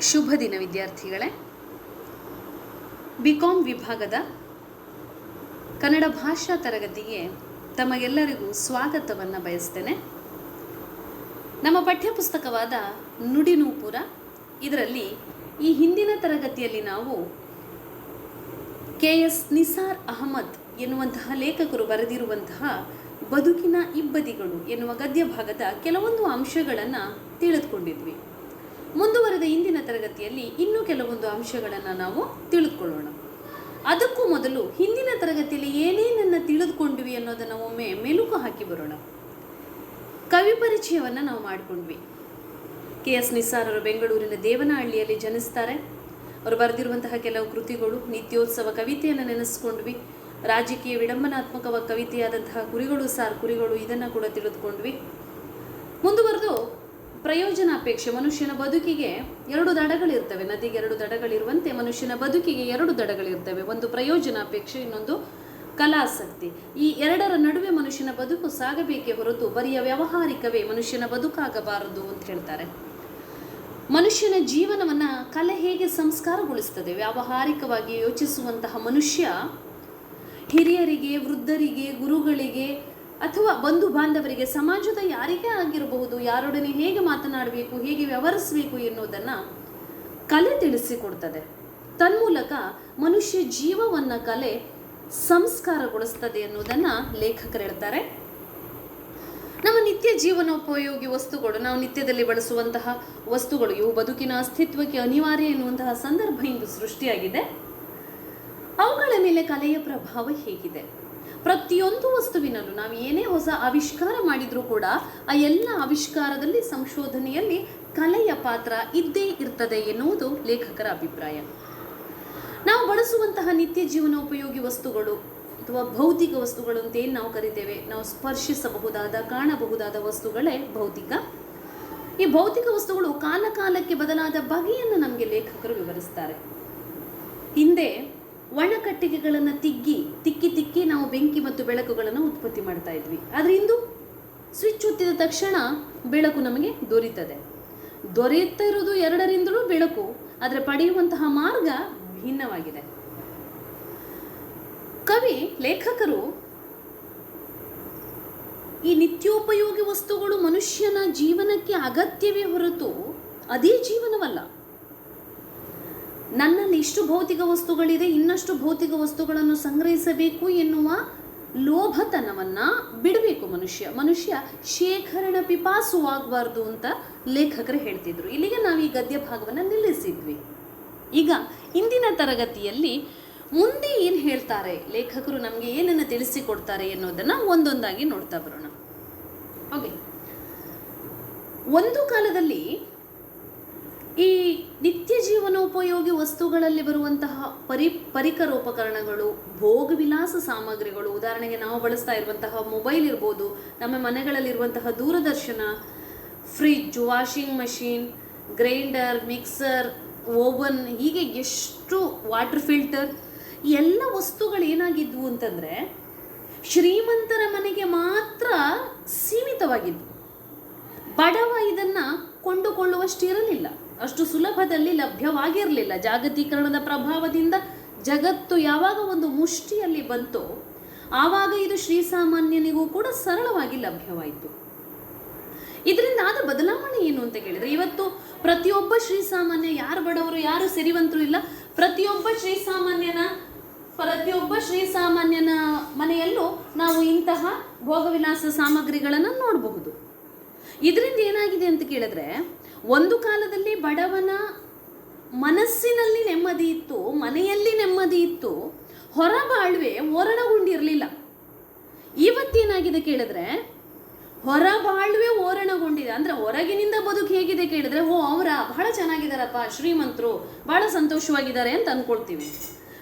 ಶುಭ ದಿನ ವಿದ್ಯಾರ್ಥಿಗಳೇ. ಬಿ ವಿಭಾಗದ ಕನ್ನಡ ಭಾಷಾ ತರಗತಿಗೆ ತಮಗೆಲ್ಲರಿಗೂ ಸ್ವಾಗತವನ್ನು ಬಯಸ್ತೇನೆ. ನಮ್ಮ ಪಠ್ಯಪುಸ್ತಕವಾದ ನುಡಿನೂಪುರ, ಇದರಲ್ಲಿ ಈ ಹಿಂದಿನ ತರಗತಿಯಲ್ಲಿ ನಾವು ಕೆ ಎಸ್ ನಿಸಾರ್ ಅಹಮದ್ ಎನ್ನುವಂತಹ ಲೇಖಕರು ಬರೆದಿರುವಂತಹ ಬದುಕಿನ ಇಬ್ಬದಿಗಳು ಎನ್ನುವ ಗದ್ಯ ಭಾಗದ ಕೆಲವೊಂದು ಅಂಶಗಳನ್ನು ತಿಳಿದುಕೊಂಡಿದ್ವಿ. ಮುಂದುವರೆದ ಇಂದಿನ ತರಗತಿಯಲ್ಲಿ ಇನ್ನೂ ಕೆಲವೊಂದು ಅಂಶಗಳನ್ನು ನಾವು ತಿಳಿದುಕೊಳ್ಳೋಣ. ಅದಕ್ಕೂ ಮೊದಲು ಹಿಂದಿನ ತರಗತಿಯಲ್ಲಿ ಏನೇನನ್ನು ತಿಳಿದುಕೊಂಡ್ವಿ ಅನ್ನೋದನ್ನು ಒಮ್ಮೆ ಮೆಲುಕು ಹಾಕಿ ಬರೋಣ. ಕವಿ ಪರಿಚಯವನ್ನು ನಾವು ಮಾಡಿಕೊಂಡ್ವಿ. ಕೆ ಎಸ್ ನಿಸ್ಸಾರ್ ಅವರು ಬೆಂಗಳೂರಿನ ದೇವನಹಳ್ಳಿಯಲ್ಲಿ ಜನಿಸ್ತಾರೆ. ಅವರು ಬರೆದಿರುವಂತಹ ಕೆಲವು ಕೃತಿಗಳು, ನಿತ್ಯೋತ್ಸವ ಕವಿತೆಯನ್ನು ನೆನೆಸ್ಕೊಂಡ್ವಿ. ರಾಜಕೀಯ ವಿಡಂಬನಾತ್ಮಕ ಕವಿತೆಯಾದಂತಹ ಕುರಿಗಳು ಸಾರ್ ಕುರಿಗಳು ಇದನ್ನು ಕೂಡ ತಿಳಿದುಕೊಂಡ್ವಿ. ಮುಂದುವರೆದು ಪ್ರಯೋಜನಾಪೇಕ್ಷೆ ಮನುಷ್ಯನ ಬದುಕಿಗೆ ಎರಡು ದಡಗಳಿರ್ತವೆ. ನದಿಗೆ ಎರಡು ದಡಗಳಿರುವಂತೆ ಮನುಷ್ಯನ ಬದುಕಿಗೆ ಎರಡು ದಡಗಳಿರ್ತವೆ. ಒಂದು ಪ್ರಯೋಜನಾಪೇಕ್ಷೆ, ಇನ್ನೊಂದು ಕಲಾಸಕ್ತಿ. ಈ ಎರಡರ ನಡುವೆ ಮನುಷ್ಯನ ಬದುಕು ಸಾಗಬೇಕೇ ಹೊರತು ಬರಿಯ ವ್ಯಾವಹಾರಿಕವೇ ಮನುಷ್ಯನ ಬದುಕಾಗಬಾರದು ಅಂತ ಹೇಳ್ತಾರೆ. ಮನುಷ್ಯನ ಜೀವನವನ್ನು ಕಲೆ ಹೇಗೆ ಸಂಸ್ಕಾರಗೊಳಿಸ್ತದೆ? ವ್ಯಾವಹಾರಿಕವಾಗಿ ಯೋಚಿಸುವಂತಹ ಮನುಷ್ಯ ಹಿರಿಯರಿಗೆ, ವೃದ್ಧರಿಗೆ, ಗುರುಗಳಿಗೆ ಅಥವಾ ಬಂಧು ಬಾಂಧವರಿಗೆ ಸಮಾಜದ ಯಾರಿಗೆ ಆಗಿರಬಹುದು, ಯಾರೊಡನೆ ಹೇಗೆ ಮಾತನಾಡಬೇಕು, ಹೇಗೆ ವ್ಯವಹರಿಸಬೇಕು ಎನ್ನುವುದನ್ನು ಕಲೆ ತಿಳಿಸಿಕೊಡ್ತದೆ. ತನ್ಮೂಲಕ ಮನುಷ್ಯ ಜೀವವನ್ನು ಕಲೆ ಸಂಸ್ಕಾರಗೊಳಿಸ್ತದೆ ಎನ್ನುವುದನ್ನು ಲೇಖಕರು ಹೇಳ್ತಾರೆ. ನಮ್ಮ ನಿತ್ಯ ಜೀವನೋಪಯೋಗಿ ವಸ್ತುಗಳು, ನಾವು ನಿತ್ಯದಲ್ಲಿ ಬಳಸುವಂತಹ ವಸ್ತುಗಳು, ಇವು ಬದುಕಿನ ಅಸ್ತಿತ್ವಕ್ಕೆ ಅನಿವಾರ್ಯ ಎನ್ನುವಂತಹ ಸಂದರ್ಭ ಇಂದು ಸೃಷ್ಟಿಯಾಗಿದೆ. ಅವುಗಳ ಮೇಲೆ ಕಲೆಯ ಪ್ರಭಾವ ಹೇಗಿದೆ. ಪ್ರತಿಯೊಂದು ವಸ್ತುವಿನಲ್ಲೂ ನಾವು ಏನೇ ಹೊಸ ಆವಿಷ್ಕಾರ ಮಾಡಿದರೂ ಕೂಡ ಆ ಎಲ್ಲ ಆವಿಷ್ಕಾರದಲ್ಲಿ ಸಂಶೋಧನೆಯಲ್ಲಿ ಕಲೆಯ ಪಾತ್ರ ಇದ್ದೇ ಇರ್ತದೆ ಎನ್ನುವುದು ಲೇಖಕರ ಅಭಿಪ್ರಾಯ. ನಾವು ಬಳಸುವಂತಹ ನಿತ್ಯ ಜೀವನ ಉಪಯೋಗಿ ವಸ್ತುಗಳು ಅಥವಾ ಭೌತಿಕ ವಸ್ತುಗಳು ಅಂತ ಏನು ನಾವು ಕರಿತೇವೆ? ನಾವು ಸ್ಪರ್ಶಿಸಬಹುದಾದ, ಕಾಣಬಹುದಾದ ವಸ್ತುಗಳೇ ಭೌತಿಕ. ಈ ಭೌತಿಕ ವಸ್ತುಗಳು ಕಾಲ ಕಾಲಕ್ಕೆ ಬದಲಾದ ಬಗೆಯನ್ನು ನಮಗೆ ಲೇಖಕರು ವಿವರಿಸ್ತಾರೆ. ಹಿಂದೆ ಒಣಕಟ್ಟಿಗೆಗಳನ್ನು ತಿಗ್ಗಿ, ತಿಕ್ಕಿ ತಿಕ್ಕಿ ನಾವು ಬೆಂಕಿ ಮತ್ತು ಬೆಳಕುಗಳನ್ನು ಉತ್ಪತ್ತಿ ಮಾಡ್ತಾ ಇದ್ವಿ. ಆದರೆ ಇಂದು ಸ್ವಿಚ್ ಒತ್ತಿದ ತಕ್ಷಣ ಬೆಳಕು ನಮಗೆ ದೊರೀತದೆ. ದೊರೆಯುತ್ತಾ ಇರೋದು ಎರಡರಿಂದಲೂ ಬೆಳಕು, ಆದರೆ ಪಡೆಯುವಂತಹ ಮಾರ್ಗ ಭಿನ್ನವಾಗಿದೆ. ಕವಿ, ಲೇಖಕರು ಈ ನಿತ್ಯೋಪಯೋಗಿ ವಸ್ತುಗಳು ಮನುಷ್ಯನ ಜೀವನಕ್ಕೆ ಅಗತ್ಯವೇ ಹೊರತು ಅದೇ ಜೀವನವಲ್ಲ. ನನ್ನಲ್ಲಿ ಇಷ್ಟು ಭೌತಿಕ ವಸ್ತುಗಳಿದೆ, ಇನ್ನಷ್ಟು ಭೌತಿಕ ವಸ್ತುಗಳನ್ನು ಸಂಗ್ರಹಿಸಬೇಕು ಎನ್ನುವ ಲೋಭತನವನ್ನು ಬಿಡಬೇಕು ಮನುಷ್ಯ. ಮನುಷ್ಯ ಶೇಖರಣ ಪಿಪಾಸುವಾಗಬಾರ್ದು ಅಂತ ಲೇಖಕರು ಹೇಳ್ತಿದ್ರು. ಇಲ್ಲಿಗೆ ನಾವು ಈ ಗದ್ಯ ಭಾಗವನ್ನು ನಿಲ್ಲಿಸಿದ್ವಿ. ಈಗ ಇಂದಿನ ತರಗತಿಯಲ್ಲಿ ಮುಂದೆ ಏನು ಹೇಳ್ತಾರೆ? ಲೇಖಕರು ನಮಗೆ ಏನನ್ನು ತಿಳಿಸಿಕೊಡ್ತಾರೆ ಎನ್ನುವುದನ್ನು ಒಂದೊಂದಾಗಿ ನೋಡ್ತಾ ಬರೋಣ. ಓಕೆ ಒಂದು ಕಾಲದಲ್ಲಿ ಈ ನಿತ್ಯ ಜೀವನೋಪಯೋಗಿ ವಸ್ತುಗಳಲ್ಲಿ ಬರುವಂತಹ ಪರಿ, ಪರಿಕರೋಪಕರಣಗಳು ಭೋಗವಿಲಾಸ ಸಾಮಗ್ರಿಗಳು, ಉದಾಹರಣೆಗೆ ನಾವು ಬಳಸ್ತಾ ಇರುವಂತಹ ಮೊಬೈಲ್ ಇರ್ಬೋದು, ನಮ್ಮ ಮನೆಗಳಲ್ಲಿರುವಂತಹ ದೂರದರ್ಶನ fridge washing machine grinder mixer oven ಹೀಗೆ ಎಷ್ಟು ವಾಟರ್ ಫಿಲ್ಟರ್ ಎಲ್ಲ ವಸ್ತುಗಳು ಏನಾಗಿದ್ವು ಅಂತಂದರೆ ಶ್ರೀಮಂತರ ಮನೆಗೆ ಮಾತ್ರ ಸೀಮಿತವಾಗಿದ್ವು. ಬಡವ ಇದನ್ನು ಕೊಂಡುಕೊಳ್ಳುವಷ್ಟು ಇರಲಿಲ್ಲ ಅಷ್ಟು ಸುಲಭದಲ್ಲಿ ಲಭ್ಯವಾಗಿರಲಿಲ್ಲ. ಜಾಗತೀಕರಣದ ಪ್ರಭಾವದಿಂದ ಜಗತ್ತು ಯಾವಾಗ ಒಂದು ಮುಷ್ಟಿಯಲ್ಲಿ ಬಂತೋ, ಆವಾಗ ಇದು ಶ್ರೀಸಾಮಾನ್ಯನಿಗೂ ಕೂಡ ಸರಳವಾಗಿ ಲಭ್ಯವಾಯಿತು. ಇದರಿಂದ ಆದ ಬದಲಾವಣೆ ಏನು ಅಂತ ಕೇಳಿದರೆ, ಇವತ್ತು ಪ್ರತಿಯೊಬ್ಬ ಶ್ರೀಸಾಮಾನ್ಯ ಯಾರು ಬಡವರು, ಯಾರು ಸಿರಿವಂತರು ಇಲ್ಲ, ಪ್ರತಿಯೊಬ್ಬ ಶ್ರೀಸಾಮಾನ್ಯನ ಪ್ರತಿಯೊಬ್ಬ ಶ್ರೀಸಾಮಾನ್ಯನ ಮನೆಯಲ್ಲೂ ನಾವು ಇಂತಹ ಭೋಗವಿಲಾಸ ಸಾಮಗ್ರಿಗಳನ್ನು ನೋಡಬಹುದು. ಇದರಿಂದ ಏನಾಗಿದೆ ಅಂತ ಕೇಳಿದ್ರೆ ಒಂದು ಕಾಲದಲ್ಲಿ ಬಡವನ ಮನಸ್ಸಿನಲ್ಲಿ ನೆಮ್ಮದಿ ಇತ್ತು, ಮನೆಯಲ್ಲಿ ನೆಮ್ಮದಿ ಇತ್ತು, ಹೊರಬಾಳ್ವೆ ಓರಣಗೊಂಡಿರಲಿಲ್ಲ. ಇವತ್ತೇನಾಗಿದೆ ಕೇಳಿದ್ರೆ, ಹೊರಬಾಳ್ವೆ ಓರಣಗೊಂಡಿದೆ. ಅಂದ್ರೆ ಹೊರಗಿನಿಂದ ಬದುಕು ಹೇಗಿದೆ ಕೇಳಿದ್ರೆ, ಓ, ಅವರ ಬಹಳ ಚೆನ್ನಾಗಿದ್ದಾರಪ್ಪ, ಶ್ರೀಮಂತರು, ಬಹಳ ಸಂತೋಷವಾಗಿದ್ದಾರೆ ಅಂತ ಅನ್ಕೊಳ್ತೀವಿ.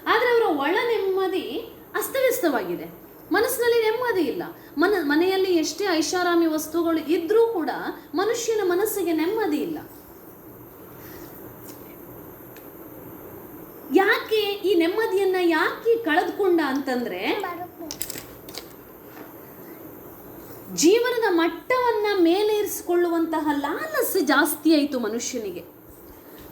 ಆದರೆ ಅವರ ಒಳ ನೆಮ್ಮದಿ ಅಸ್ತವ್ಯಸ್ತವಾಗಿದೆ. ಮನಸ್ಸಿನಲ್ಲಿ ನೆಮ್ಮದಿ ಇಲ್ಲ. ಮನ, ಮನೆಯಲ್ಲಿ ಎಷ್ಟೇ ಐಷಾರಾಮಿ ವಸ್ತುಗಳು ಇದ್ರೂ ಕೂಡ ಮನುಷ್ಯನ ಮನಸ್ಸಿಗೆ ನೆಮ್ಮದಿ ಇಲ್ಲ. ಯಾಕೆ ಈ ನೆಮ್ಮದಿಯನ್ನ ಯಾಕೆ ಕಳೆದುಕೊಂಡ ಅಂತಂದ್ರೆ ಜೀವನದ ಮಟ್ಟವನ್ನ ಮೇಲೇರಿಸಿಕೊಳ್ಳುವಂತಹ ಲಾಲಸೆ ಜಾಸ್ತಿ ಆಯಿತು ಮನುಷ್ಯನಿಗೆ.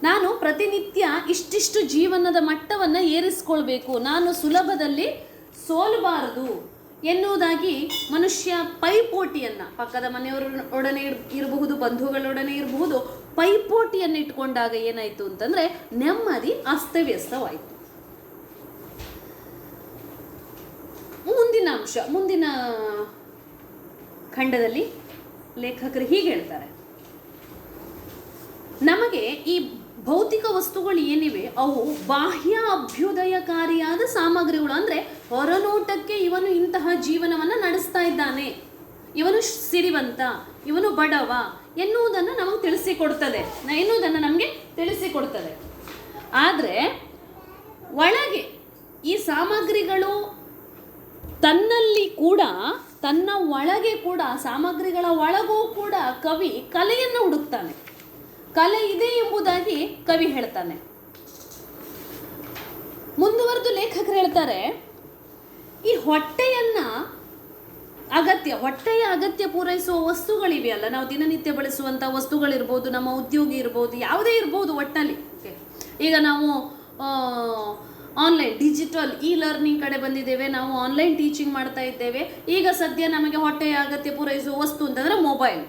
ನಾನು ಪ್ರತಿನಿತ್ಯ ಇಷ್ಟಿಷ್ಟು ಜೀವನದ ಮಟ್ಟವನ್ನು ಏರಿಸ್ಕೊಳ್ಬೇಕು. ನಾನು ಸುಲಭದಲ್ಲಿ ಸೋಲಬಾರದು. ಎನ್ನುವುದಾಗಿ ಮನುಷ್ಯ ಪೈಪೋಟಿಯನ್ನು ಪಕ್ಕದ ಮನೆಯವರ ಒಡನೆ ಇರ್- ಇರಬಹುದು, ಬಂಧುಗಳೊಡನೆ ಇರಬಹುದು ಪೈಪೋಟಿಯನ್ನು ಇಟ್ಕೊಂಡಾಗ ಏನಾಯಿತು ಅಂತಂದರೆ ನೆಮ್ಮದಿ, ಅಸ್ತವ್ಯಸ್ತವಾಯಿತು. ಮುಂದಿನ ಅಂಶ, ಮುಂದಿನ ಖಂಡದಲ್ಲಿ ಲೇಖಕರು ಹೀಗೆ ಹೇಳ್ತಾರೆ. ನಮಗೆ ಈ ಭೌತಿಕ ವಸ್ತುಗಳು ಏನಿವೆ, ಅವು ಬಾಹ್ಯ ಅಭ್ಯುದಯಕಾರಿಯಾದ ಸಾಮಗ್ರಿಗಳು ಅಂದರೆ ಹೊರನೋಟಕ್ಕೆ ಇವನು ಇಂತಹ ಜೀವನವನ್ನು ನಡೆಸ್ತಾ ಇದ್ದಾನೆ. ಇವನು ಸಿರಿವಂತ, ಇವನು ಬಡವ ಎನ್ನುವುದನ್ನು ನಮಗೆ ತಿಳಿಸಿಕೊಡ್ತದೆ. ಎನ್ನುವುದನ್ನು ನಮಗೆ ತಿಳಿಸಿಕೊಡ್ತದೆ. ಆದರೆ, ಒಳಗೆ ಈ ಸಾಮಗ್ರಿಗಳು ತನ್ನಲ್ಲಿ ಕೂಡ, ತನ್ನ ಒಳಗೆ ಕೂಡ ಸಾಮಗ್ರಿಗಳ ಒಳಗೂ ಕೂಡ ಕವಿ ಕಲೆಯನ್ನು ಹುಡುಕ್ತಾನೆ. ಕಲೆ ಇದೆ ಎಂಬುದಾಗಿ ಕವಿ ಹೇಳ್ತಾನೆ. ಮುಂದುವರೆದು ಲೇಖಕರು ಹೇಳ್ತಾರೆ ಈ ಹೊಟ್ಟೆಯನ್ನ ಅಗತ್ಯ, ಹೊಟ್ಟೆಯ ಅಗತ್ಯ ಪೂರೈಸುವ ವಸ್ತುಗಳಿವೆಯಲ್ಲ. ನಾವು ದಿನನಿತ್ಯ ಬಳಸುವಂಥ ವಸ್ತುಗಳಿರ್ಬೋದು, ನಮ್ಮ ಉದ್ಯೋಗಿ ಇರ್ಬೋದು, ಯಾವುದೇ ಇರ್ಬೋದು ಒಟ್ಟಲ್ಲಿ ಈಗ ನಾವು ಆನ್ಲೈನ್ ಡಿಜಿಟಲ್ ಇ ಲರ್ನಿಂಗ್ ಕಡೆ ಬಂದಿದ್ದೇವೆ. ನಾವು ಆನ್ಲೈನ್ ಟೀಚಿಂಗ್ ಮಾಡ್ತಾ ಇದ್ದೇವೆ. ಈಗ ಸದ್ಯ ನಮಗೆ ಹೊಟ್ಟೆಯ ಅಗತ್ಯ ಪೂರೈಸುವ ವಸ್ತು ಅಂತಂದರೆ ಮೊಬೈಲ್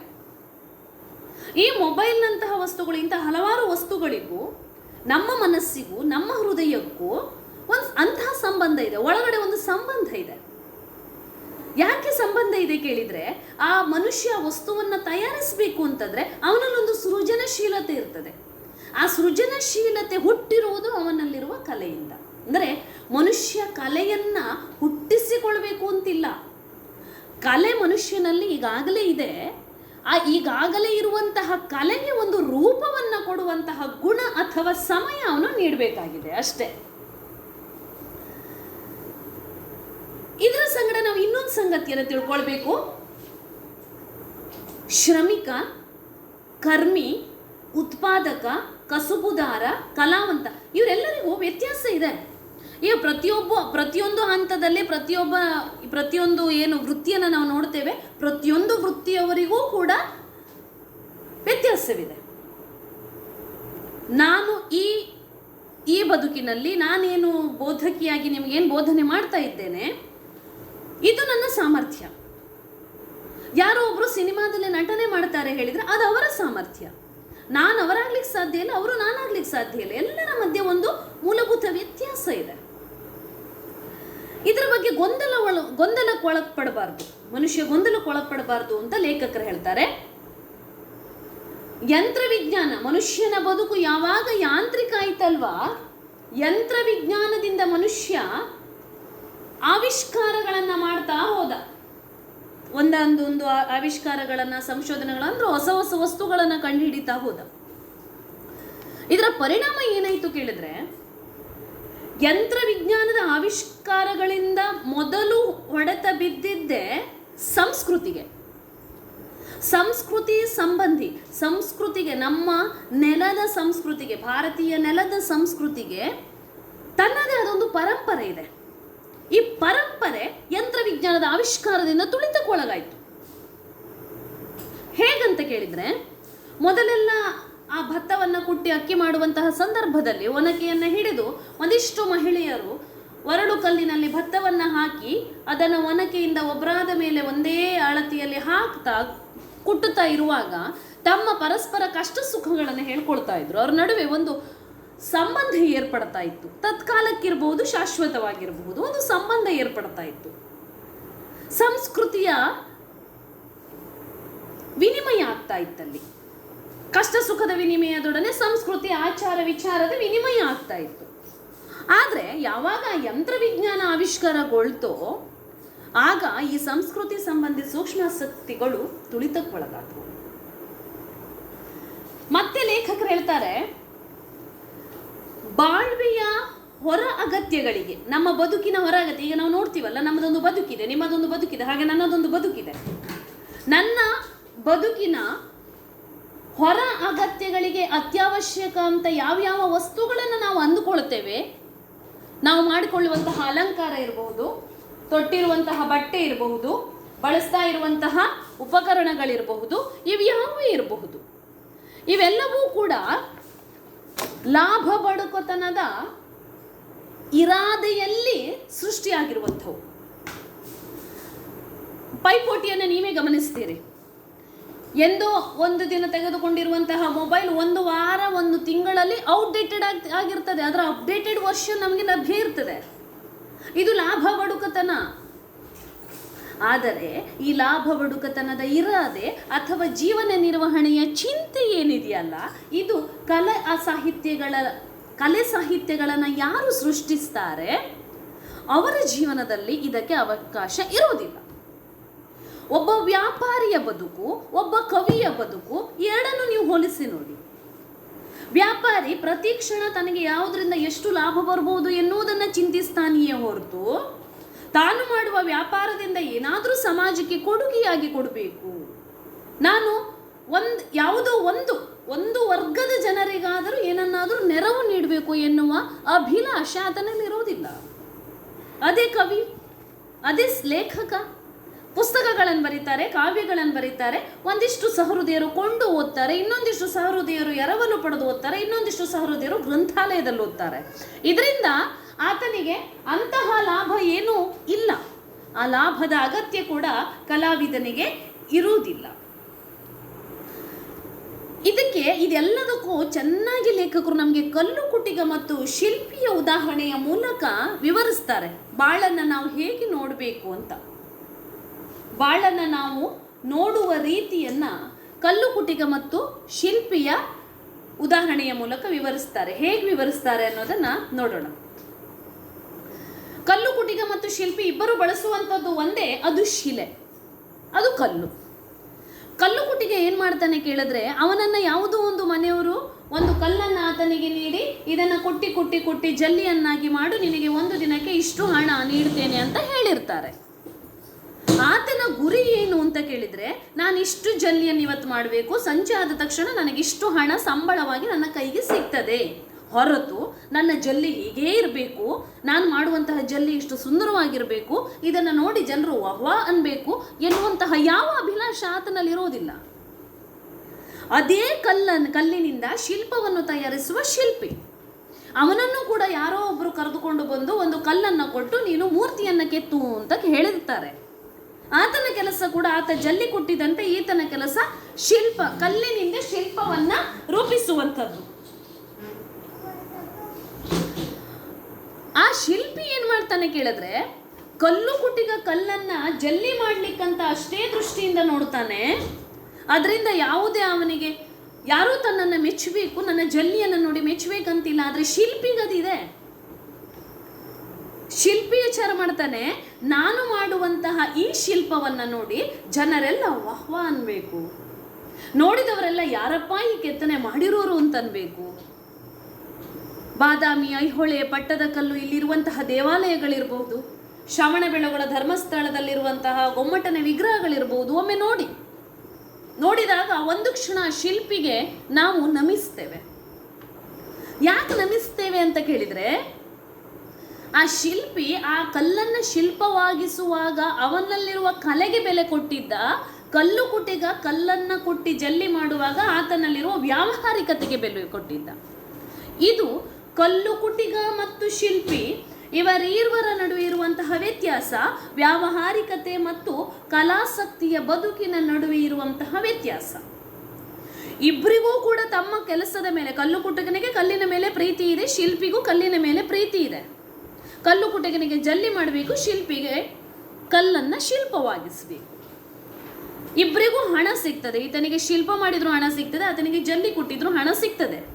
ಈ ಮೊಬೈಲ್ನಂತಹ ವಸ್ತುಗಳು, ಇಂತಹ ಹಲವಾರು ವಸ್ತುಗಳಿಗೂ, ನಮ್ಮ ಮನಸ್ಸಿಗೂ, ನಮ್ಮ ಹೃದಯಕ್ಕೂ ಒಂದು ಅಂತಹ ಸಂಬಂಧ ಇದೆ, ಒಳಗಡೆ ಒಂದು ಸಂಬಂಧ ಇದೆ. ಯಾಕೆ ಸಂಬಂಧ ಇದೆ ಕೇಳಿದ್ರೆ, ಆ ಮನುಷ್ಯ ವಸ್ತುವನ್ನು ತಯಾರಿಸಬೇಕು ಅಂತಂದ್ರೆ ಅವನಲ್ಲೊಂದು ಸೃಜನಶೀಲತೆ ಇರ್ತದೆ. ಆ ಸೃಜನಶೀಲತೆ ಹುಟ್ಟಿರುವುದು ಅವನಲ್ಲಿರುವ ಕಲೆಯಿಂದ. ಅಂದರೆ ಮನುಷ್ಯ ಕಲೆಯನ್ನ ಹುಟ್ಟಿಸಿಕೊಳ್ಬೇಕು ಅಂತಿಲ್ಲ. ಕಲೆ ಮನುಷ್ಯನಲ್ಲಿ ಈಗಾಗಲೇ ಇದೆ. ಆ ಈಗಾಗಲೇ ಇರುವಂತಹ ಕಲೆಗೆ ಒಂದು ರೂಪವನ್ನು ಕೊಡುವಂತಹ ಗುಣ ಅಥವಾ ಸಮಯ ಅವನು ನೀಡಬೇಕಾಗಿದೆ ಅಷ್ಟೇ ಇದರ ಸಂಗಡ ನಾವು ಇನ್ನೊಂದು ಸಂಗತಿಯನ್ನು ತಿಳ್ಕೊಳ್ಬೇಕು. ಶ್ರಮಿಕ, ಕರ್ಮಿ, ಉತ್ಪಾದಕ, ಕಸುಬುದಾರ, ಕಲಾವಂತ ಇವರೆಲ್ಲರಿಗೂ ವ್ಯತ್ಯಾಸ ಇದೆ. ಈಗ ಪ್ರತಿಯೊಬ್ಬ, ಪ್ರತಿಯೊಂದು ಹಂತದಲ್ಲಿ ಪ್ರತಿಯೊಬ್ಬ, ಪ್ರತಿಯೊಂದು ಏನು ವೃತ್ತಿಯನ್ನು ನಾವು ನೋಡ್ತೇವೆ, ಪ್ರತಿಯೊಂದು ವೃತ್ತಿಯವರಿಗೂ ಕೂಡ ವ್ಯತ್ಯಾಸವಿದೆ. ನಾನು ಈ ಈ ಬದುಕಿನಲ್ಲಿ ನಾನೇನು ಬೋಧಕಿಯಾಗಿ ನಿಮಗೇನು ಬೋಧನೆ ಮಾಡ್ತಾ ಇದ್ದೇನೆ ಇದು ನನ್ನ ಸಾಮರ್ಥ್ಯ. ಯಾರೋ ಒಬ್ಬರು ಸಿನಿಮಾದಲ್ಲಿ ನಟನೆ ಮಾಡ್ತಾರೆ ಹೇಳಿದ್ರೆ ಅದು ಅವರ ಸಾಮರ್ಥ್ಯ. ನಾನು ಅವರಾಗ್ಲಿಕ್ಕೆ ಸಾಧ್ಯ ಇಲ್ಲ, ಅವರು ನಾನಾಗ್ಲಿಕ್ಕೆ ಸಾಧ್ಯ ಇಲ್ಲ. ಎಲ್ಲರ ಮಧ್ಯೆ ಒಂದು ಮೂಲಭೂತ ವ್ಯತ್ಯಾಸ ಇದೆ. ಇದರ ಬಗ್ಗೆ ಗೊಂದಲ ಒಳ ಗೊಂದಲಕ್ಕೆ ಒಳಪಡಬಾರ್ದು ಮನುಷ್ಯ ಗೊಂದಲಕ್ಕೆ ಒಳಪಡಬಾರ್ದು ಅಂತ ಲೇಖಕರು ಹೇಳ್ತಾರೆ. ಯಂತ್ರ ವಿಜ್ಞಾನ, ಮನುಷ್ಯನ ಬದುಕು ಯಾವಾಗ ಯಾಂತ್ರಿಕ ಆಯ್ತಲ್ವಾ? ಯಂತ್ರವಿಜ್ಞಾನದಿಂದ ಮನುಷ್ಯ ಆವಿಷ್ಕಾರಗಳನ್ನು ಮಾಡ್ತಾ ಹೋದ. ಒಂದೊಂದು ಒಂದು ಆವಿಷ್ಕಾರಗಳನ್ನು ಸಂಶೋಧನೆಗಳಂದ್ರೆ ಹೊಸ ಹೊಸ ವಸ್ತುಗಳನ್ನು ಕಂಡುಹಿಡಿತಾ ಹೋದ. ಇದರ ಪರಿಣಾಮ ಏನಾಯಿತು ಕೇಳಿದ್ರೆ, ಯಂತ್ರ ವಿಜ್ಞಾನದ ಆವಿಷ್ಕಾರಗಳಿಂದ ಮೊದಲು ಹೊಡೆತ ಬಿದ್ದಿದ್ದೇ ಸಂಸ್ಕೃತಿಗೆ. ಸಂಸ್ಕೃತಿ ಸಂಬಂಧಿ, ಸಂಸ್ಕೃತಿಗೆ, ನಮ್ಮ ನೆಲದ ಸಂಸ್ಕೃತಿಗೆ, ಭಾರತೀಯ ನೆಲದ ಸಂಸ್ಕೃತಿಗೆ ತನ್ನದೇ ಆದ ಒಂದು ಪರಂಪರೆ ಇದೆ. ಈ ಪರಂಪರೆ ಯಂತ್ರವಿಜ್ಞಾನದ ಆವಿಷ್ಕಾರದಿಂದ ತುಳಿತಕ್ಕೊಳಗಾಯಿತು. ಹೇಗಂತ ಕೇಳಿದರೆ, ಮೊದಲೆಲ್ಲ ಆ ಭತ್ತವನ್ನು ಕುಟ್ಟಿ ಅಕ್ಕಿ ಮಾಡುವಂತಹ ಸಂದರ್ಭದಲ್ಲಿ ಒನಕೆಯನ್ನು ಹಿಡಿದು ಒಂದಿಷ್ಟು ಮಹಿಳೆಯರು ಒರಳು ಕಲ್ಲಿನಲ್ಲಿ ಭತ್ತವನ್ನು ಹಾಕಿ ಅದನ್ನು ಒನಕೆಯಿಂದ ಒಬ್ಬರಾದ ಮೇಲೆ ಒಂದೇ ಅಳತಿಯಲ್ಲಿ ಹಾಕ್ತಾ ಕುಟ್ಟುತ್ತಾ ಇರುವಾಗ ತಮ್ಮ ಪರಸ್ಪರ ಕಷ್ಟ ಸುಖಗಳನ್ನು ಹೇಳ್ಕೊಳ್ತಾ ಇದ್ರು. ಅವ್ರ ನಡುವೆ ಒಂದು ಸಂಬಂಧ ಏರ್ಪಡ್ತಾ ಇತ್ತು. ತತ್ಕಾಲಕ್ಕಿರಬಹುದು ಶಾಶ್ವತವಾಗಿರಬಹುದು. ಒಂದು ಸಂಬಂಧ ಏರ್ಪಡ್ತಾ ಇತ್ತು. ಸಂಸ್ಕೃತಿಯ ವಿನಿಮಯ ಆಗ್ತಾ ಇತ್ತಲ್ಲಿ. ಕಷ್ಟ ಸುಖದ ವಿನಿಮಯದೊಡನೆ ಸಂಸ್ಕೃತಿ, ಆಚಾರ ವಿಚಾರದ ವಿನಿಮಯ ಆಗ್ತಾ ಇತ್ತು. ಆದರೆ ಯಾವಾಗ ಯಂತ್ರ ವಿಜ್ಞಾನ ಆವಿಷ್ಕಾರಗೊಳ್ತೋ ಆಗ ಈ ಸಂಸ್ಕೃತಿ ಸಂಬಂಧಿ ಸೂಕ್ಷ್ಮಾಸಕ್ತಿಗಳು ತುಳಿತಕ್ಕೊಳಗಾದವು. ಮತ್ತೆ ಲೇಖಕರು ಹೇಳ್ತಾರೆ ಬಾಳ್ವೆಯ ಹೊರ ಅಗತ್ಯಗಳಿಗೆ, ನಮ್ಮ ಬದುಕಿನ ಹೊರ ಅಗತ್ಯ, ಈಗ ನಾವು ನೋಡ್ತೀವಲ್ಲ, ನಮ್ಮದೊಂದು ಬದುಕಿದೆ, ನಿಮ್ಮದೊಂದು ಬದುಕಿದೆ, ಹಾಗೆ ನನ್ನದೊಂದು ಬದುಕಿದೆ. ನನ್ನ ಬದುಕಿನ ಹೊರ ಅಗತ್ಯಗಳಿಗೆ ಅತ್ಯವಶ್ಯಕ ಅಂತ ಯಾವ್ಯಾವ ವಸ್ತುಗಳನ್ನು ನಾವು ಅಂದುಕೊಳ್ತೇವೆ ನಾವು ಮಾಡಿಕೊಳ್ಳುವಂತಹ ಅಲಂಕಾರ ಇರಬಹುದು, ತೊಟ್ಟಿರುವಂತಹ ಬಟ್ಟೆ ಇರಬಹುದು, ಬಳಸ್ತಾ ಇರುವಂತಹ ಉಪಕರಣಗಳಿರಬಹುದು, ಇವು ಇರಬಹುದು. ಇವೆಲ್ಲವೂ ಕೂಡ ಲಾಭ ಬಡುಕತನದ ಇರಾದೆಯಲ್ಲಿ ಸೃಷ್ಟಿಯಾಗಿರುವಂಥವು. ಪೈಪೋಟಿಯನ್ನು ನೀವೇ ಗಮನಿಸ್ತೀರಿ. ಎಂದು ಒಂದು ದಿನ ತೆಗೆದುಕೊಂಡಿರುವಂತಹ ಮೊಬೈಲ್ ಒಂದು ವಾರ, ಒಂದು ತಿಂಗಳಲ್ಲಿ ಔಟ್ಡೇಟೆಡ್ ಆಗಿ, ಆಗಿರ್ತದೆ. ಅದರ ಅಪ್ಡೇಟೆಡ್ ವರ್ಷನ್ ನಮಗೆ ಲಭ್ಯ ಇರ್ತದೆ. ಇದು ಲಾಭ ಬಡುಕತನ. ಆದರೆ ಈ ಲಾಭ ಬಡುಕತನದ ಇರಾದೆ ಅಥವಾ ಜೀವನ ನಿರ್ವಹಣೆಯ ಚಿಂತೆ ಏನಿದೆಯಲ್ಲ, ಇದು ಕಲೆ ಆ ಸಾಹಿತ್ಯಗಳ ಕಲೆ ಸಾಹಿತ್ಯಗಳನ್ನು ಯಾರು ಸೃಷ್ಟಿಸ್ತಾರೆ? ಅವರ ಜೀವನದಲ್ಲಿ ಇದಕ್ಕೆ ಅವಕಾಶ ಇರೋದಿಲ್ಲ ಒಬ್ಬ ವ್ಯಾಪಾರಿಯ ಬದುಕು, ಒಬ್ಬ ಕವಿಯ ಬದುಕು, ಎರಡನ್ನು ನೀವು ಹೋಲಿಸಿ ನೋಡಿ. ವ್ಯಾಪಾರಿ ಪ್ರತಿ ಕ್ಷಣ ತನಗೆ ಯಾವುದರಿಂದ ಎಷ್ಟು ಲಾಭ ಬರ್ಬೋದು ಎನ್ನುವುದನ್ನು ಚಿಂತಿಸ್ತಾನೆಯೇ ಹೊರತು, ತಾನು ವ್ಯಾಪಾರದಿಂದ ಏನಾದರೂ ಸಮಾಜಕ್ಕೆ ಕೊಡುಗೆಯಾಗಿ ಕೊಡಬೇಕು. ನಾನು ಒಂದು, ಯಾವುದೋ ಒಂದು ಒಂದು ವರ್ಗದ ಜನರಿಗಾದರೂ ಏನನ್ನಾದರೂ ನೆರವು ನೀಡಬೇಕು ಎನ್ನುವ ಅಭಿಲಾಷೆ ಆತನಲ್ಲಿ ಇರೋದಿಲ್ಲ ಅದೇ ಕವಿ, ಅದೇ ಲೇಖಕ, ಪುಸ್ತಕಗಳನ್ನು ಬರೀತಾರೆ, ಕಾವ್ಯಗಳನ್ನು ಬರೀತಾರೆ, ಒಂದಿಷ್ಟು ಸಹೃದಯರು ಕೊಂಡು ಓದ್ತಾರೆ, ಇನ್ನೊಂದಿಷ್ಟು ಸಹೃದಯರು ಎರವಲು ಪಡೆದು ಓದ್ತಾರೆ, ಇನ್ನೊಂದಿಷ್ಟು ಸಹೃದಯರು ಗ್ರಂಥಾಲಯದಲ್ಲಿ ಓದ್ತಾರೆ. ಇದರಿಂದ ಆತನಿಗೆ ಅಂತಹ ಲಾಭ ಏನೂ ಇಲ್ಲ. ಆ ಲಾಭದ ಅಗತ್ಯ ಕೂಡ ಕಲಾವಿದನಿಗೆ ಇರುವುದಿಲ್ಲ. ಇದಕ್ಕೆ ಇದೆಲ್ಲದಕ್ಕೂ ಚೆನ್ನಾಗಿ ಲೇಖಕರು ನಮಗೆ ಕಲ್ಲು ಕುಟಿಗ ಮತ್ತು ಶಿಲ್ಪಿಯ ಉದಾಹರಣೆಯ ಮೂಲಕ ವಿವರಿಸ್ತಾರೆ, ಬಾಳನ್ನು ನಾವು ಹೇಗೆ ನೋಡಬೇಕು ಅಂತ. ಬಾಳನ್ನು ನಾವು ನೋಡುವ ರೀತಿಯನ್ನು ಕಲ್ಲು ಕುಟಿಗ ಮತ್ತು ಶಿಲ್ಪಿಯ ಉದಾಹರಣೆಯ ಮೂಲಕ ವಿವರಿಸ್ತಾರೆ. ಹೇಗೆ ವಿವರಿಸ್ತಾರೆ ಅನ್ನೋದನ್ನು ನೋಡೋಣ. ಕಲ್ಲು ಕುಟಿಗ ಮತ್ತು ಶಿಲ್ಪಿ ಇಬ್ಬರು ಬಳಸುವಂಥದ್ದು ಒಂದೇ, ಅದು ಶಿಲೆ. ಅದು ಕಲ್ಲು. ಕಲ್ಲು ಕುಟಿಗೆ ಏನು ಮಾಡ್ತಾನೆ ಕೇಳಿದ್ರೆ, ಅವನನ್ನು ಯಾವುದೋ ಒಂದು ಮನೆಯವರು ಒಂದು ಕಲ್ಲನ್ನು ಆತನಿಗೆ ನೀಡಿ, ಇದನ್ನು ಕೊಟ್ಟಿ ಕೊಟ್ಟಿ ಕೊಟ್ಟಿ ಜಲ್ಲಿಯನ್ನಾಗಿ ಮಾಡು, ನಿನಗೆ ಒಂದು ದಿನಕ್ಕೆ ಇಷ್ಟು ಹಣ ನೀಡ್ತೇನೆ ಅಂತ ಹೇಳಿರ್ತಾರೆ. ಆತನ ಗುರಿ ಏನು ಅಂತ ಕೇಳಿದರೆ, ನಾನು ಇಷ್ಟು ಜಲ್ಲಿಯನ್ನು ಇವತ್ತು ಮಾಡಬೇಕು, ಸಂಜೆ ಆದ ತಕ್ಷಣ ನನಗಿಷ್ಟು ಹಣ ಸಂಬಳವಾಗಿ ನನ್ನ ಕೈಗೆ ಸಿಗ್ತದೆ. ಹೊರತು ನನ್ನ ಜಲ್ಲಿ ಹೀಗೇ ಇರಬೇಕು. ನಾನು ಮಾಡುವಂತಹ ಜಲ್ಲಿ ಇಷ್ಟು ಸುಂದರವಾಗಿರಬೇಕು. ಇದನ್ನು ನೋಡಿ ಜನರು ವಹ್ವಾ ಅನ್ಬೇಕು ಎನ್ನುವಂತಹ ಯಾವ ಅಭಿಲಾಷ ಆತನಲ್ಲಿರೋದಿಲ್ಲ. ಅದೇ ಕಲ್ಲನ್ನು ಕಲ್ಲಿನಿಂದ ಶಿಲ್ಪವನ್ನು ತಯಾರಿಸುವ ಶಿಲ್ಪಿ. ಅವನನ್ನು ಕೂಡ ಯಾರೋ ಒಬ್ಬರು ಕರೆದುಕೊಂಡು ಬಂದು ಒಂದು ಕಲ್ಲನ್ನು ಕೊಟ್ಟು ನೀನು ಮೂರ್ತಿಯನ್ನು ಕೆತ್ತು ಅಂತ ಹೇಳಿರ್ತಾರೆ. ಆತನ ಕೆಲಸ ಕೂಡ ಆತ ಜಲ್ಲಿ ಕೊಟ್ಟಿದಂತೆ ಈತನ ಕೆಲಸ ಶಿಲ್ಪ, ಕಲ್ಲಿನಿಂದ ಶಿಲ್ಪವನ್ನ ರೂಪಿಸುವಂಥದ್ದು. ಆ ಶಿಲ್ಪಿ ಏನು ಮಾಡ್ತಾನೆ ಕೇಳಿದ್ರೆ ಕಲ್ಲು ಕುಟ್ಟಿಗ ಕಲ್ಲನ್ನು ಜಲ್ಲಿ ಮಾಡ್ಲಿಕ್ಕಂತ ಅಷ್ಟೇ ದೃಷ್ಟಿಯಿಂದ ನೋಡ್ತಾನೆ. ಅದರಿಂದ ಯಾವುದೇ ಅವನಿಗೆ ಯಾರೂ ತನ್ನನ್ನು ಮೆಚ್ಚಬೇಕು, ನನ್ನ ಜಲ್ಲಿಯನ್ನು ನೋಡಿ ಮೆಚ್ಚಬೇಕಂತಿಲ್ಲ, ಆದರೆ ಶಿಲ್ಪಿಗದಿದೆ ಶಿಲ್ಪಿ ವಿಚಾರ ಮಾಡ್ತಾನೆ, ನಾನು ಮಾಡುವಂತಹ ಈ ಶಿಲ್ಪವನ್ನು ನೋಡಿ ಜನರೆಲ್ಲ ವಹ್ವಾ ಅನ್ಬೇಕು. ನೋಡಿದವರೆಲ್ಲ ಯಾರಪ್ಪ ಈ ಕೆತ್ತನೆ ಮಾಡಿರೋರು ಅಂತ ಅನ್ಬೇಕು ಬಾದಾಮಿ ಐಹೊಳೆ ಪಟ್ಟದಕಲ್ಲು ಇಲ್ಲಿರುವಂತಹ ದೇವಾಲಯಗಳಿರಬಹುದು ಶ್ರವಣ ಬೆಳಗೊಳ ಧರ್ಮಸ್ಥಳದಲ್ಲಿರುವಂತಹ ಗೊಮ್ಮಟನ ವಿಗ್ರಹಗಳಿರಬಹುದು ಒಮ್ಮೆ ನೋಡಿ. ನೋಡಿದಾಗ ಒಂದು ಕ್ಷಣ ಶಿಲ್ಪಿಗೆ ನಾವು ನಮಿಸ್ತೇವೆ. ಯಾಕೆ ನಮಿಸ್ತೇವೆ ಅಂತ ಕೇಳಿದರೆ, ಆ ಶಿಲ್ಪಿ ಆ ಕಲ್ಲನ್ನ ಶಿಲ್ಪವಾಗಿಸುವಾಗ ಅವನಲ್ಲಿರುವ ಕಲೆಗೆ ಬೆಲೆ ಕೊಟ್ಟಿದ್ದ ಕಲ್ಲು ಕುಟಿಗ ಕಲ್ಲನ್ನ ಕುಟ್ಟಿ ಜಲ್ಲಿ ಮಾಡುವಾಗ ಆತನಲ್ಲಿರುವ ವ್ಯಾವಹಾರಿಕತೆಗೆ ಬೆಲೆ ಕೊಟ್ಟಿದ್ದ. ಇದು ಕಲ್ಲು ಕುಟಿಗ ಮತ್ತು ಶಿಲ್ಪಿ ಇವರೀರ್ವರ ನಡುವೆ ಇರುವಂತಹ ವ್ಯತ್ಯಾಸ, ವ್ಯಾವಹಾರಿಕತೆ ಮತ್ತು ಕಲಾಸಕ್ತಿಯ ಬದುಕಿನ ನಡುವೆ ಇರುವಂತಹ ವ್ಯತ್ಯಾಸ. ಇಬ್ಬರಿಗೂ ಕೂಡ ತಮ್ಮ ಕೆಲಸದ ಮೇಲೆ, ಕಲ್ಲು ಕುಟುಕನಿಗೆ ಕಲ್ಲಿನ ಮೇಲೆ ಪ್ರೀತಿ ಇದೆ, ಶಿಲ್ಪಿಗೂ ಕಲ್ಲಿನ ಮೇಲೆ ಪ್ರೀತಿ ಇದೆ. ಕಲ್ಲು ಕುಟುಕನಿಗೆ ಜಲ್ಲಿ ಮಾಡಬೇಕು, ಶಿಲ್ಪಿಗೆ ಕಲ್ಲನ್ನು ಶಿಲ್ಪವಾಗಿಸಬೇಕು. ಇಬ್ಬರಿಗೂ ಹಣ ಸಿಗ್ತದೆ. ಈತನಿಗೆ ಶಿಲ್ಪ ಮಾಡಿದ್ರು ಹಣ ಸಿಗ್ತದೆ, ಆತನಿಗೆ ಜಲ್ಲಿ ಕೊಟ್ಟಿದ್ರು ಹಣ ಸಿಗ್ತದೆ.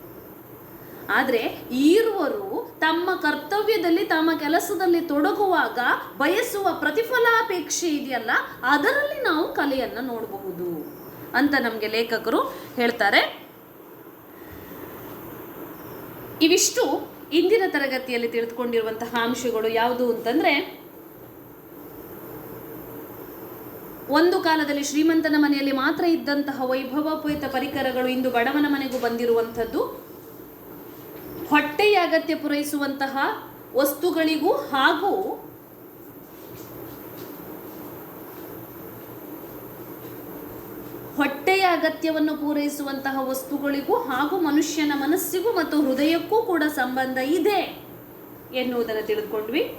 ಆದರೆ ಈರುವರು ತಮ್ಮ ಕರ್ತವ್ಯದಲ್ಲಿ, ತಮ್ಮ ಕೆಲಸದಲ್ಲಿ ತೊಡಗುವಾಗ ಬಯಸುವ ಪ್ರತಿಫಲಾಪೇಕ್ಷೆ ಇದೆಯಲ್ಲ, ಅದರಲ್ಲಿ ನಾವು ಕಲೆಯನ್ನು ನೋಡಬಹುದು ಅಂತ ನಮಗೆ ಲೇಖಕರು ಹೇಳ್ತಾರೆ. ಇವಿಷ್ಟು ಇಂದಿನ ತರಗತಿಯಲ್ಲಿ ತಿಳಿದುಕೊಂಡಿರುವಂತಹ ಅಂಶಗಳು ಯಾವುದು ಅಂತಂದ್ರೆ, ಒಂದು ಕಾಲದಲ್ಲಿ ಶ್ರೀಮಂತನ ಮನೆಯಲ್ಲಿ ಮಾತ್ರ ಇದ್ದಂತಹ ವೈಭವೋಪೇತ ಪರಿಕರಗಳು ಇಂದು ಬಡವನ ಮನೆಗೂ ಬಂದಿರುವಂಥದ್ದು. ಹೊಟ್ಟೆಯ ಅಗತ್ಯ ಪೂರೈಸುವಂತಹ ವಸ್ತುಗಳಿಗೂ ಹಾಗೂ ಹೊಟ್ಟೆಯ ಅಗತ್ಯವನ್ನು ಪೂರೈಸುವಂತಹ ವಸ್ತುಗಳಿಗೂ ಹಾಗೂ ಮನುಷ್ಯನ ಮನಸ್ಸಿಗೂ ಮತ್ತು ಹೃದಯಕ್ಕೂ ಕೂಡ ಸಂಬಂಧ ಇದೆ ಎನ್ನುವುದನ್ನು ತಿಳಿದುಕೊಂಡ್ವಿ.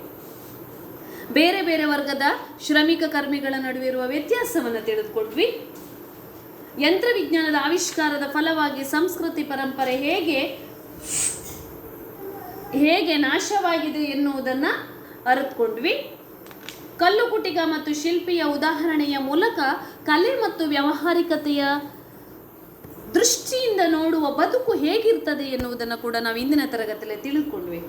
ಬೇರೆ ಬೇರೆ ವರ್ಗದ ಶ್ರಮಿಕ ಕರ್ಮಿಗಳ ನಡುವೆ ಇರುವ ವ್ಯತ್ಯಾಸವನ್ನು ತಿಳಿದುಕೊಂಡ್ವಿ. ಯಂತ್ರವಿಜ್ಞಾನದ ಆವಿಷ್ಕಾರದ ಫಲವಾಗಿ ಸಂಸ್ಕೃತಿ ಪರಂಪರೆ ಹೇಗೆ ಹೇಗೆ ನಾಶವಾಗಿದೆ ಎನ್ನುವುದನ್ನು ಅರಿತುಕೊಂಡ್ವಿ. ಕಲ್ಲುಕುಟಿಗ ಮತ್ತು ಶಿಲ್ಪಿಯ ಉದಾಹರಣೆಯ ಮೂಲಕ ಕಲೆ ಮತ್ತು ವ್ಯಾವಹಾರಿಕತೆಯ ದೃಷ್ಟಿಯಿಂದ ನೋಡುವ ಬದುಕು ಹೇಗಿರ್ತದೆ ಎನ್ನುವುದನ್ನು ಕೂಡ ನಾವು ಇಂದಿನ ತರಗತಿಯಲ್ಲಿ ತಿಳಿದುಕೊಂಡ್ವಿ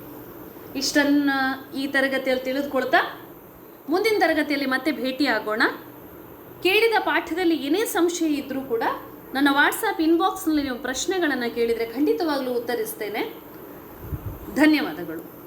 ಇಷ್ಟನ್ನು ಈ ತರಗತಿಯಲ್ಲಿ ತಿಳಿದುಕೊಳ್ತಾ ಮುಂದಿನ ತರಗತಿಯಲ್ಲಿ ಮತ್ತೆ ಭೇಟಿಯಾಗೋಣ ಕೇಳಿದ ಪಾಠದಲ್ಲಿ ಏನೇ ಸಂಶಯ ಇದ್ದರೂ ಕೂಡ ನನ್ನ ವಾಟ್ಸಾಪ್ ಇನ್ಬಾಕ್ಸ್ನಲ್ಲಿ ನೀವು ಪ್ರಶ್ನೆಗಳನ್ನು ಕೇಳಿದರೆ ಖಂಡಿತವಾಗಲೂ ಉತ್ತರಿಸ್ತೇನೆ. ಧನ್ಯವಾದಗಳು.